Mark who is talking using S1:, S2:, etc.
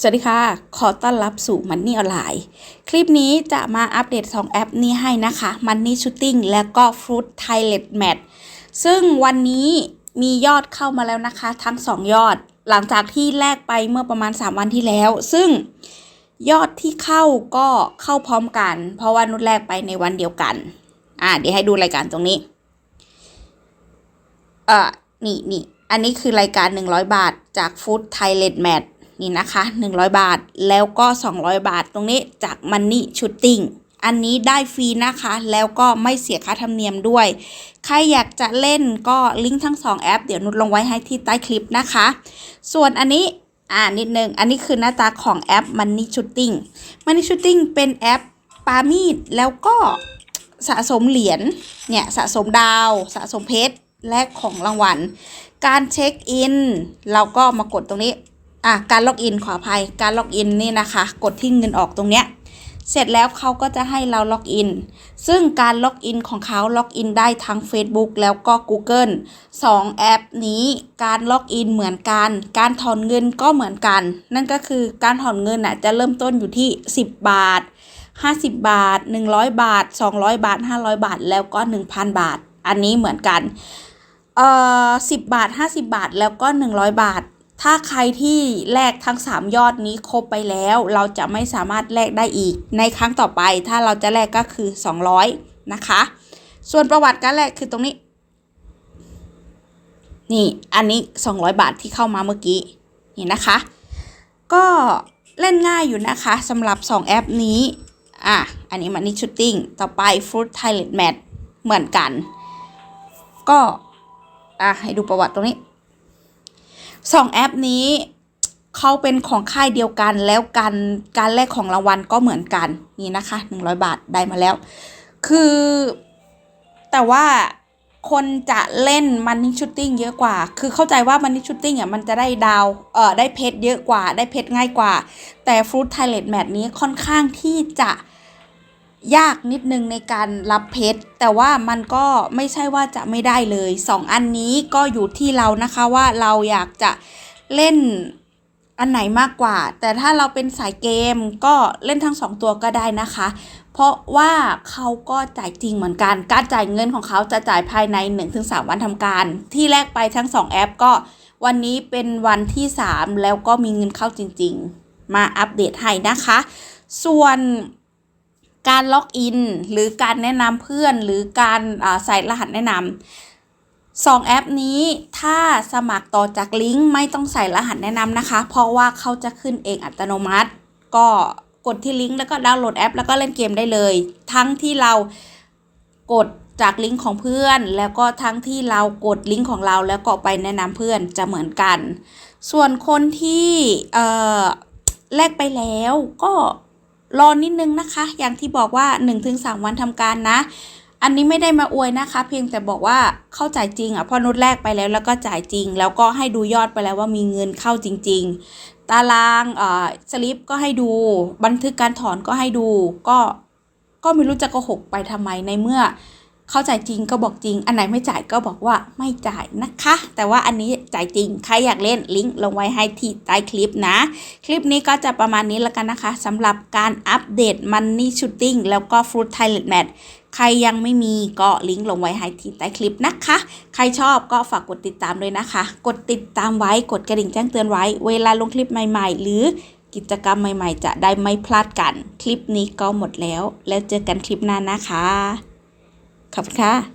S1: สวัสดีค่ะ ขอต้อนรับสู่มันนี่ออนไลน์ คลิปนี้จะมาอัปเดต 2 แอปนี้ให้นะคะ Money Shooting และก็ Fruit Thailand m a t ซึ่งวันนี้มียอดเข้ามาแล้วนะคะ ทั้ง 2 ยอด หลังจากที่แลกไปเมื่อประมาณ 3 วันที่แล้ว ซึ่งยอดที่เข้าก็เข้าพร้อมกัน เพราะว่านุชแลกไปในวันเดียวกัน อ่าเดี๋ยวให้ดูรายการตรงนี้ เอ่อ นี่นี่อันนี้คือรายการ 100 บาทจาก Food Thailand m a t นี่นะคะ 100 บาทแล้วก็ 200 บาทตรงนี้จาก Money Shooting อันนี้ได้ฟรีนะคะ แล้วก็ไม่เสียค่าธรรมเนียมด้วย ใครอยากจะเล่นก็ลิงก์ทั้ง 2 แอป เดี๋ยวนุชลงไว้ให้ที่ใต้คลิปนะคะ ส่วนอันนี้อ่านิดนึง อันนี้คือหน้าตาของแอป Money Shooting Money Shooting เป็นแอปปามีด แล้วก็สะสมเหรียญเนี่ยสะสมดาว สะสมเพชรและของรางวัล การเช็คอิน เราก็มากดตรงนี้ อะการล็อกอินขออภัยการล็อกอินนี่นะคะ กดที่เงินออกตรงเนี้ยเสร็จแล้วเขาก็จะให้เราล็อกอิน ซึ่งการล็อกอินของเขาล็อกอินได้ทั้ง Facebook แล้วก็ Google 2 แอปนี้การล็อกอินเหมือนกัน การถอนเงินก็เหมือนกัน นั่นก็คือการถอนเงินน่ะจะเริ่มต้นอยู่ที่ 10 บาท 50 บาท 100 บาท 200 บาท 500 บาท แล้วก็ 1,000 บาท อันนี้เหมือนกัน เอ่อ10 บาท 50 บาท แล้วก็ 100 บาท ถ้าใครที่แลกทั้ง 3 ยอดนี้ครบไปแล้ว เราจะไม่สามารถแลกได้อีก ในครั้งต่อไปถ้าเราจะแลกก็คือ 200 นะคะ ส่วนประวัติการแลกคือตรงนี้ นี่อันนี้ 200 บาทที่เข้ามาเมื่อกี้ นี่นะคะ ก็เล่นง่ายอยู่นะคะสำหรับ 2 แอปนี้ อะ อันนี้มันนี่ชุดติ้ง ต่อไป Fruit Thailand Match เหมือนกัน ก็ อะ ให้ดูประวัติตรงนี้ สองแอปนี้เขาเป็นของค่ายเดียวกันแล้วการการแลกของรางวัลก็เหมือนกันนี่นะคะ100 บาทได้มาแล้ว คือแต่ว่าคนจะเล่นมันนี่ชูตติ้งเยอะกว่า คือเข้าใจว่ามันนี่ชูตติ้งอะมันจะได้ดาว เอ่อ ได้เพชรเยอะกว่า ได้เพชรง่ายกว่า แต่ฟรุตไทเลตแมทนี้ค่อนข้างที่จะ ยากนิดนึงในการรับเพชร แต่ว่ามันก็ไม่ใช่ว่าจะไม่ได้เลย 2 อันนี้ก็อยู่ที่เรานะคะว่าเราอยากจะเล่นอันไหนมากกว่า แต่ถ้าเราเป็นสายเกมก็เล่นทั้ง 2 ตัวก็ได้นะคะ เพราะว่าเขาก็จ่ายจริงเหมือนกัน การจ่ายเงินของเขาจะจ่ายภายใน 1-3 วันทำการ ที่แลกไปทั้ง 2 แอปก็วันนี้เป็นวันที่ 3 แล้วก็มีเงินเข้าจริง ๆ มาอัปเดตให้นะคะ ส่วน การล็อกอิน หรือการแนะนำเพื่อน หรือการใส่รหัสแนะนำสองแอปนี้ถ้าสมัครต่อจากลิงก์ไม่ต้องใส่รหัสแนะนำนะคะ เพราะว่าเขาจะขึ้นเองอัตโนมัติ ก็กดที่ลิงก์แล้วก็ดาวน์โหลดแอป แล้วก็เล่นเกมได้เลย ทั้งที่เรากดจากลิงก์ของเพื่อน แล้วก็ทั้งที่เรากดลิงก์ของเราแล้วก็ไปแนะนำเพื่อนจะเหมือนกัน ส่วนคนที่แลกไปแล้วก็ รอนิดนึงนะคะ อย่างที่บอกว่า 1-3 วันทำการนะ อันนี้ไม่ได้มาอวยนะคะ เพียงแต่บอกว่าเข้าจ่ายจริงอะพอนุดแรกไปแล้วแล้วก็จ่ายจริง แล้วก็ให้ดูยอดไปแล้วว่ามีเงินเข้าจริง ๆ ตารางเอ่อสลิปก็ให้ดู บันทึกการถอนก็ให้ดู ก็ก็ไม่รู้จะโกหกไปทำไมในเมื่อ เข้าใจจริงก็บอกจริง อันไหนไม่จ่ายก็บอกว่าไม่จ่ายนะคะ แต่ว่าอันนี้จ่ายจริง ใครอยากเล่นลิงก์ลงไว้ให้ที่ใต้คลิปนะ คลิปนี้ก็จะประมาณนี้แล้วกันนะคะสำหรับการอัปเดต Money Shooting แล้วก็ Fruit Thailand Mat ใครยังไม่มีก็ลิงก์ลงไว้ให้ที่ใต้คลิปนะคะ ใครชอบก็ฝากกดติดตามด้วยนะคะ กดติดตามไว้กดกระดิ่งแจ้งเตือนไว้ เวลาลงคลิปใหม่ๆ หรือกิจกรรมใหม่ๆ จะได้ไม่พลาดกัน คลิปนี้ก็หมดแล้ว แล้วเจอกันคลิปหน้านะคะ ขอบคุณค่ะ